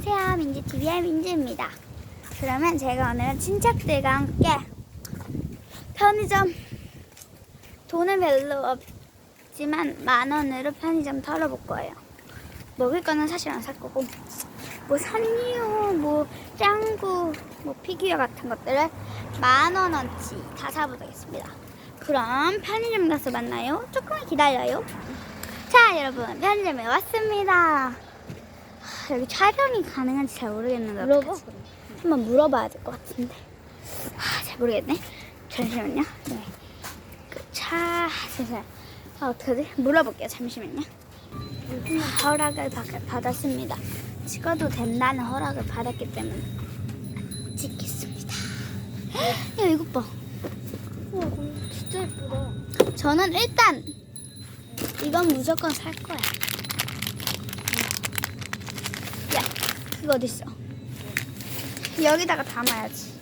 안녕하세요. 민지TV의 민지입니다. 그러면 제가 오늘은 친척들과 함께 편의점 돈은 별로 없지만 만 원으로 편의점 털어볼 거예요. 먹을 거는 사실 안 살 거고 뭐 산리오, 뭐 짱구, 뭐 피규어 같은 것들을 만 원어치 다 사보겠습니다. 그럼 편의점 가서 만나요. 조금 기다려요. 자, 여러분 편의점에 왔습니다. 하, 여기 촬영이 가능한지 잘 모르겠는데 물어봐. 어떡하지? 한번 물어봐야 될 것 같은데. 아, 잘 모르겠네. 잠시만요. 네. 그 차 세상. 아, 어떡하지? 물어볼게요. 잠시만요. 허락을 받, 받았습니다. 찍어도 된다는 허락을 받았기 때문에 찍겠습니다. 야, 이것 봐. 우와, 근데 진짜 예쁘다. 저는 일단 이건 무조건 살 거야. 야, 그거 어딨어? 여기다가 담아야지.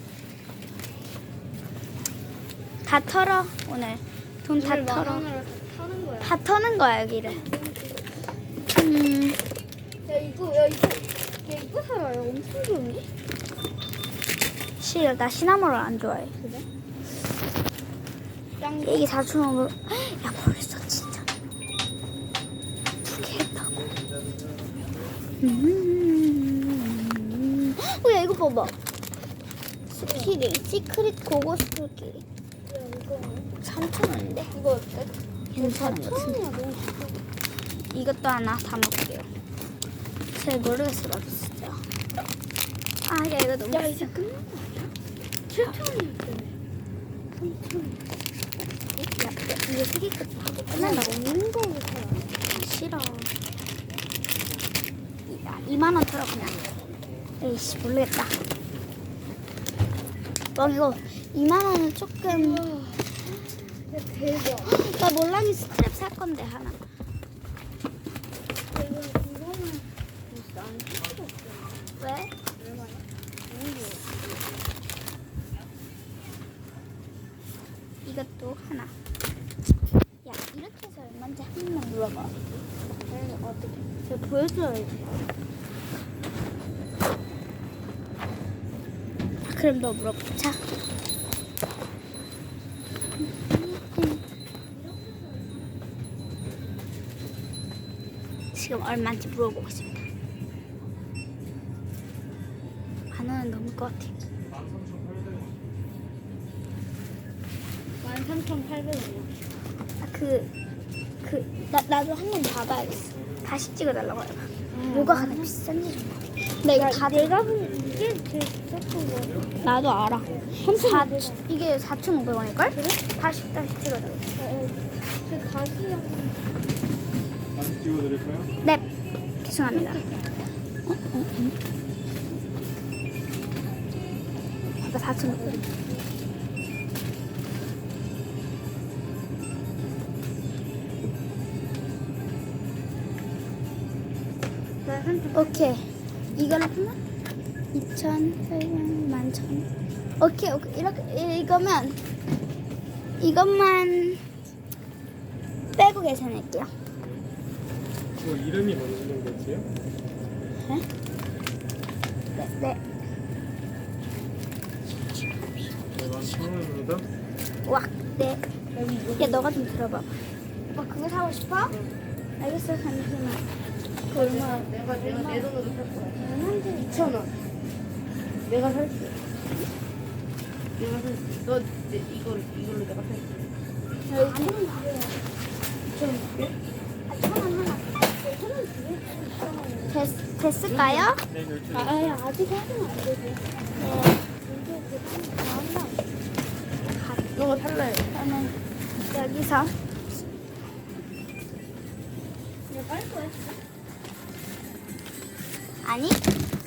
다 털어 오늘 돈 다 털어. 타는 거야. 다 터는 거야 여기를. 음, 야, 이거, 야, 이거. 야, 이거 사라요. 엄청 좋은데? 싫어. 나 시나모를 안 좋아해. 그래? 짱. 이게 4,500. 야 벌써 진짜 두 개 했다고. 음. 이거 봐봐. 스키리 시크릿 고고 스키리 야, 이거. 3,000원인데? 이거 어때? 괜찮은 거 같은데. 이것도 하나 다 먹을게요. 잘 모르겠어 나도 진짜. 아, 야 이거 너무 야. 이제 끝난 거 아니야? 7,000원이었대. 3,000원. 야, 야, 이게 세개 끝 하고 그냥 끝난다고. 먹는 사야 싫어. 야, 2만 원 털어 그냥. 에이씨 모르겠다. 와 이거 2만 원은 조금. 야, 대박. 나 몰랑이 스트랩 살 건데 하나. 왜? 이것도 하나. 야 이렇게 해서 얼마인지 한 번만 물어봐. 아니, 어떻게? 제가 보여줘야지. 너 물어보자. 지금 얼마인지 물어보고 있습니다. 만 원은 넘을 것 같아. 13,800원이야. 아, 그, 그, 나, 나도 한 번 봐봐야겠어. 다시 찍어달라고 해봐. 뭐가 가장 비싼지 좀 봐. 나 이거 다 내가 본 이게 제일 비쌌던 거. 나도 알아. 사, 오백 원. 이게 4,500원일걸? 그래? 다시, 다시 찍어달라. 제 가시형. 다시 찍어드릴까요? 네, 죄송합니다. 어? 어? 응? 아까 4,500원. 오케이. 이걸로 하나? 2,800원, 11,000원. 오케이, 오케이. 이렇게, 이거면, 이것만 빼고 계산할게요. 뭐 이름이 뭐는 거지요? 네? 네, 네. 네, 만천원입니다. 와, 네. 야, 너가 좀 들어봐. 오빠 그거 사고 싶어? 알겠어, 잠시만. 그 얼마? 내가 내가 내 돈으로 살 거야. 얼마인데? 2천 원. 내가 살게. 내가 살게. 너 내, 이걸 이걸로 내가 살게. 야, 이거 천원 주세요. 좀. 아, 천원. 천원. 됐, 됐을까요? 네. 아, 아니, 아직 하면 안 되지. 네. 너가 살래. 저는 여기서. 내가 깔 거야. 아니,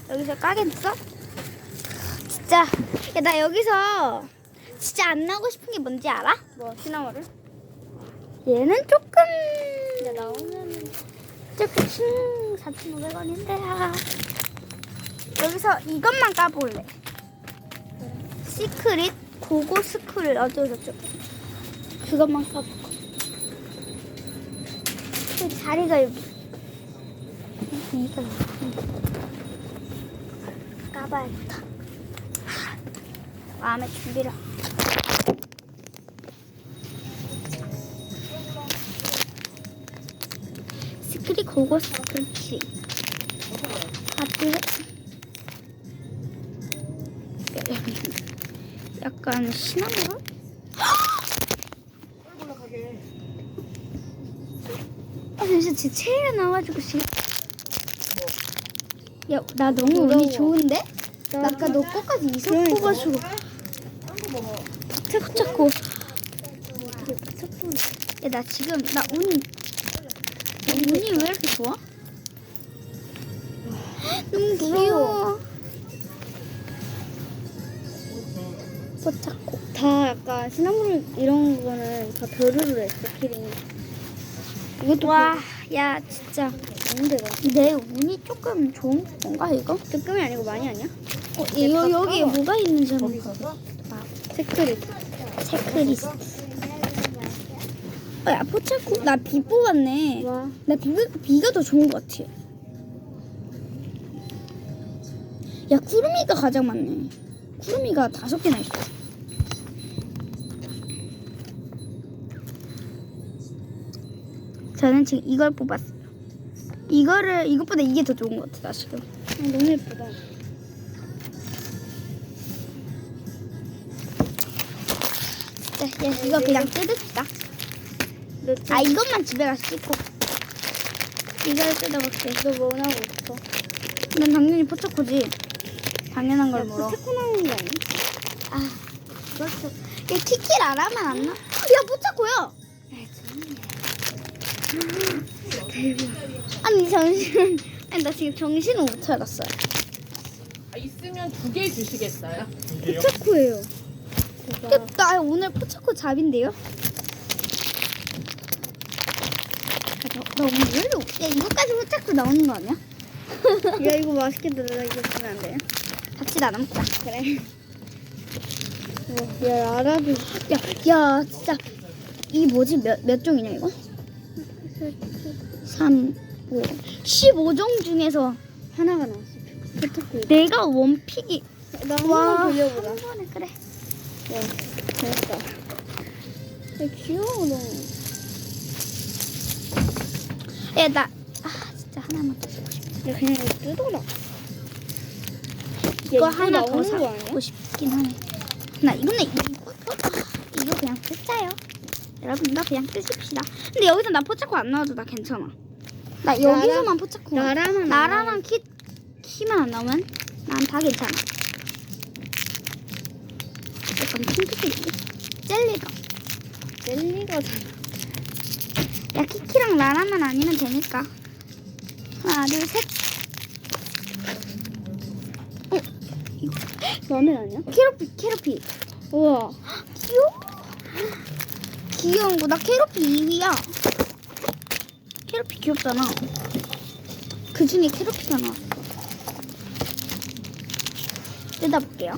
여기서 까겠어? 진짜. 야, 나 여기서 진짜 안 나오고 싶은 게 뭔지 알아? 뭐 시나모를? 얘는 조금. 야 나오면은 조금 4,500원인데. 아. 여기서 이것만 까볼래. 시크릿 고고 스쿨 어쩌고저쩌고. 그것만 까볼까. 그 자리가 여기. 이거. 가봐야겠다. 마음의 준비를. 스크리 고고 스크리. 하트. 약간? 올라가게. 아, 진짜 제 체리가 나와가지고 지금. 야, 나 너무 운이 좋은데? 나 아까 너 거까지 이성 그러니까. 뽑아주고. 탁 잡고. 야, 나 지금 나 운. 나 운이 왜 이렇게 좋아? 너무 귀여워. 포착고. 다 약간 시나몬 이런 거는 다 벼르르 했어 키링. 이것도 와, 야, 진짜 좋은데가. 내 운이 조금 좋은 건가 이거? 조금이 아니고 많이 아니야? 어, 여, 여기에 뭐가 있는지 한번 봐봐. 색깔이. 체크리스트. 어, 야, 포착고. 나비 뽑았네. 와. 나 비가, 비가 더 좋은 것 같아. 야, 구름이가 가장 많네. 구름이가 다섯 개나 있어. 저는 지금 이걸 뽑았어요. 이거를, 이것보다 이게 더 좋은 것 같아, 나 지금. 아, 너무 예쁘다. 자, 야, 이거 그냥 뜯읍시다. 너, 아, 이것만 집에 가서 찍고. 이걸 뜯어볼게. 너뭐 나고 있어? 난 당연히 포착코지. 당연한 걸 야, 물어. 포테코 나오는 거 아니야? 아, 그렇죠. 야, 키킬 알아만 안 나? 야, 포착코야! 아니, 잠시만. 아니, 나 지금 정신을 못 차렸어요. 아, 있으면 두 개 주시겠어요? 포테코예요. 야, 나 오늘 포착코 잡인데요? 야, 너, 너 오늘 왜 이렇게, 야, 이거까지 포착코 나오는 거 아니야? 야 이거 맛있겠다. 나 이거 주면 안 돼? 같이 나눠 먹자. 그래. 어, 야 아랍이 야, 야, 진짜. 이 뭐지? 몇, 몇 종이냐, 이거? 3, 5, 15종 중에서 하나가 나왔어. 내가 원픽이. 나 와. 한번 돌려보자. 한 번에, 그래. 와 재밌다. 야 귀여워 너무. 야, 나, 아, 진짜 하나만 더 사고 싶다. 야 그냥 이거 뜯어라. 이거 하나 더? 사고 싶긴 하네. 나 이거는 이거, 이거, 이거 그냥 뜯자요. 여러분, 나 그냥 뜯읍시다. 근데 여기서 나 포착코 안 나와도 나 괜찮아. 나 여기서만 포착코. 나라만 나라랑 키, 키만 안 나오면 난 다 괜찮아. 약간 핑크색인데? 젤리가. 젤리가 다. 야, 키키랑 라라만 아니면 되니까. 하나, 둘, 셋. 라면 아니야? 캐로피, 캐로피. 우와. 귀여워. 귀여운 거. 나 캐로피 2위야. 캐로피 귀엽잖아. 그 중에 나왔어. 뜯어볼게요. 야,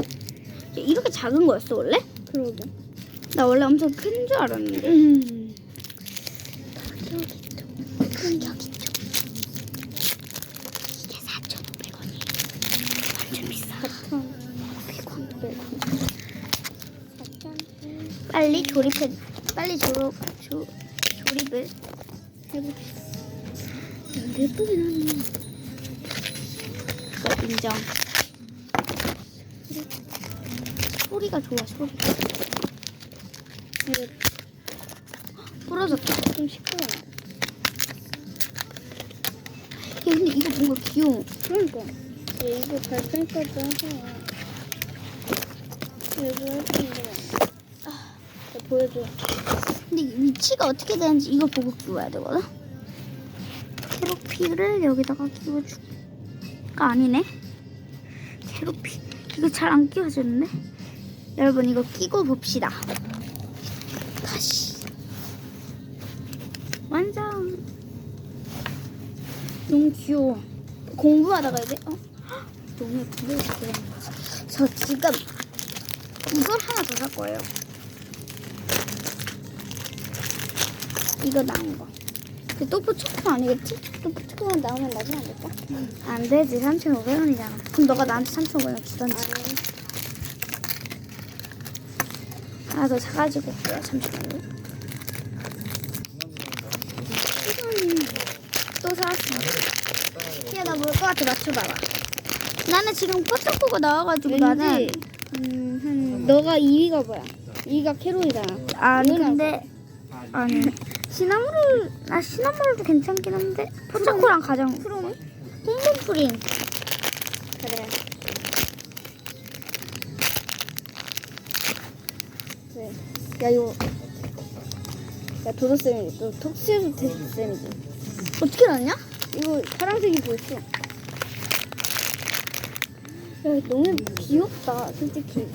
이렇게 작은 거였어, 원래? 그러게. 나 원래 엄청 큰 줄 알았는데. 음. 큰 여기 있죠. 이게 4,500원이에요. 완전 비싸. 500원. 빨리 조립해. 빨리 조립 조, 조립을 해봅시다. 예쁘긴 하네. 이거 인정. 소리가 좋아 소리. 이거 부러졌다. 좀 시끄러워. 야 근데 이거 뭔가 귀여워. 그러니까. 야, 이거 달팽이까지 하세요. 이거. 아, 야, 보여줘. 근데 이 위치가 어떻게 되는지 이거 보고 끼워야 되거든. 캐로피를 여기다가 끼워줄까 아니네. 캐로피 이거 잘 안 끼워지는데. 여러분 이거 끼고 봅시다. 다시 완성. 너무 귀여워. 공부하다가 이제 어 헉, 너무 예쁜데. 저 지금 이걸 하나 더 살 거예요. 이거 나온 거. 또 포초코 아니겠지? 또 포초코 나오면 나중에 안 될까? 안 되지. 3,500원이잖아. 그럼 너가 나한테 3,500원 주던지. 하나 더 사가지고 올게요 잠시만요. 또 사왔어. 야 나 뭘 것 같아. 맞춰봐봐. 나는 지금 포초코가 나와가지고 나는 음, 한 너가 2위가 뭐야? 2위가 캐롤이잖아. 이건 근데 아니 시나모롤 아 시나모롤도 괜찮긴 한데 포차코랑 가장 프롬? 홈홈프린 그래. 그래. 야 이거 야 도도쌤이 또 톡스에도 테스트쌤이지. 어떻게 알았냐? 이거 파란색이 보였어. 야 너무 귀엽다 솔직히.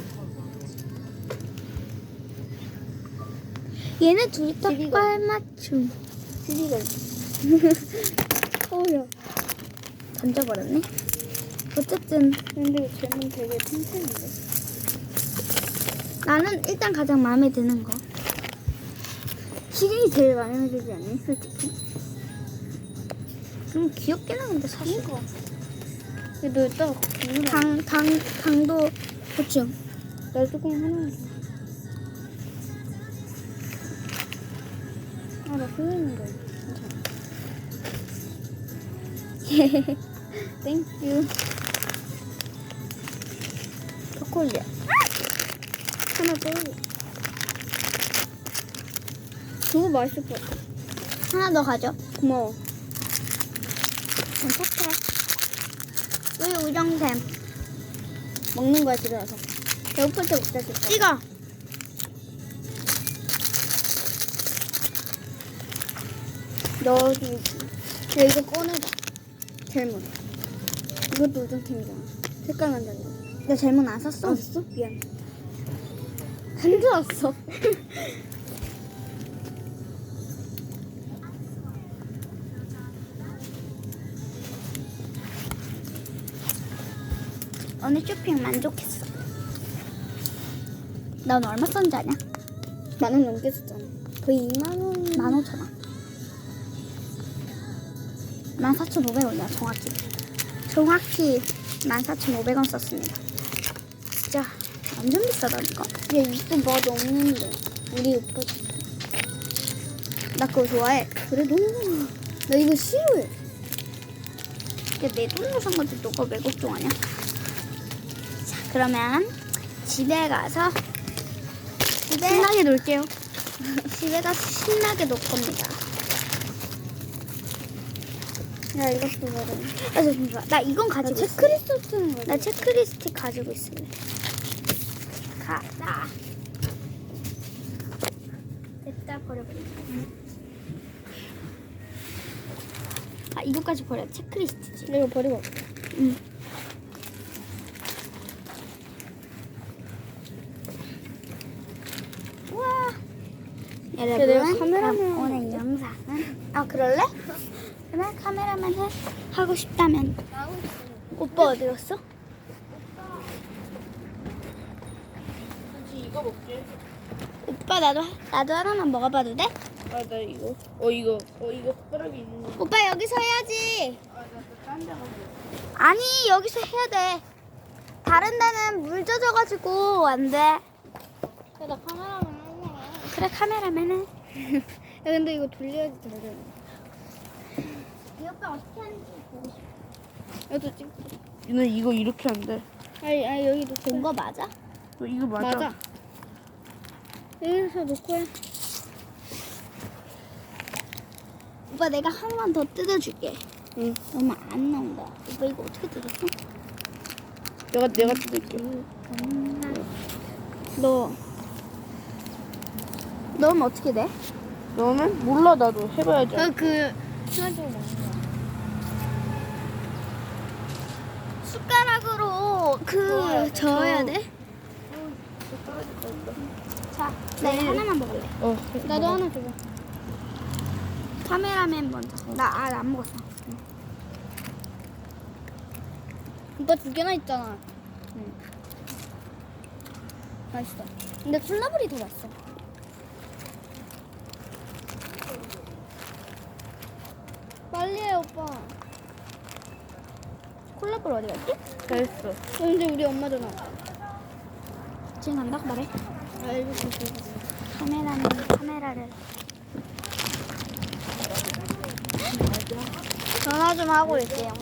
얘네 둘이 딱 길이가- 빨맞춤. 지리가 어우야. 던져버렸네. 어쨌든 근데 쟤는 되게 튼튼한데. 나는 일단 가장 마음에 드는 거. 시린이 제일 마음에 들지 않니 솔직히? 좀 귀엽긴 한데 사실. 근데 너 이따가 당, 당, 당도 보충. 나 조금 하나. 거. 괜찮아. 땡큐. 초콜릿 하나 더. 그거 맛있을 것 같아. 하나 더 가져 고마워. 괜찮대 우리 우정샘 먹는 거야, 집에 와서. 배고플 때 먹자, 진짜. 찍어 너도 야, 이거 꺼내봐. 젤몬. 이것도 우정템이잖아. 색깔만 달라. 나 잘못 안 샀어 아, 됐어? 미안. 안 좋았어. 오늘 쇼핑 만족했어 넌 얼마 썼는지 아냐? 만 원 넘게 썼잖아. 거의 2만 원. 만 오천 원. 만 사천 오백 원이야 정확히. 정확히 만 사천 오백 원 썼습니다. 진짜 완전 비싸다니까. 야, 이거 맛 없는데. 우리 오빠. 나 그거 좋아해. 그래도 나 이거 싫어해. 내 돈으로 산 건데 너가 왜 걱정하냐? 자 그러면 집에 가서 집에 신나게 놀게요. 집에 가서 신나게 놀 겁니다. 야 이것도 말해. 아 잠시만 나 이건 나 가지고 있어. 체크리스트 쓰는 거야. 나 체크리스트 가지고 있을래. 가자. 됐다 버려버려. 아 이거까지 버려. 체크리스트지. 이거 버리고. 응. 우와. 여러분, 내가 카메라맨 그럼 오늘 영상은 아 그럴래? 그러면 카메라만 해 하고 싶다면 오빠 어디 갔어? 이거 먹게. 오빠 나도 나도 하나만 먹어봐도 돼? 아, 나 이거. 어, 이거. 어, 이거 숟가락이 있는 거. 오빠 여기서 해야지. 아, 나딴데 가서. 아니 여기서 해야 돼. 다른 데는 물 젖어가지고 안 돼. 야, 나 카메라만 할래. 그래 카메라맨 해. 야 근데 이거 돌려야지 잘 돼. 이 오빠 어떻게 하는지 보고 싶어. 야도 찍. 얘는 이거 이렇게 안 돼. 아니 아니 여기 놓고. 본거 맞아? 어, 이거 맞아. 맞아. 여기서 놓고 해. 오빠 내가 하나만 더 뜯어줄게. 응. 너무 안 나온다. 오빠 이거 어떻게 뜯었어? 내가 내가 뜯을게. 너. 넣으면 어떻게 돼? 너는 몰라 나도 해봐야지. 그순간적으로 먹는 거야. 숟가락으로 그 저어야 돼? 자, 나 이거 하나만 먹을래. 어. 나도 하나 줘봐. 카메라맨 먼저. 나아안 먹었어. 오빠 두 개나 있잖아. 응. 맛있어. 근데 콜라블이 더 맛있어. 빨리 해 오빠. 콜라볼 어디 갔지? 됐어. 근데 우리 엄마잖아. 지금 간다고 말해. 알고 있어. 카메라는 카메라를. 전화 좀 하고 있어요.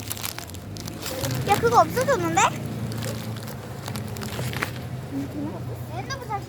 야 그거 없어졌는데? 핸드폰 다시.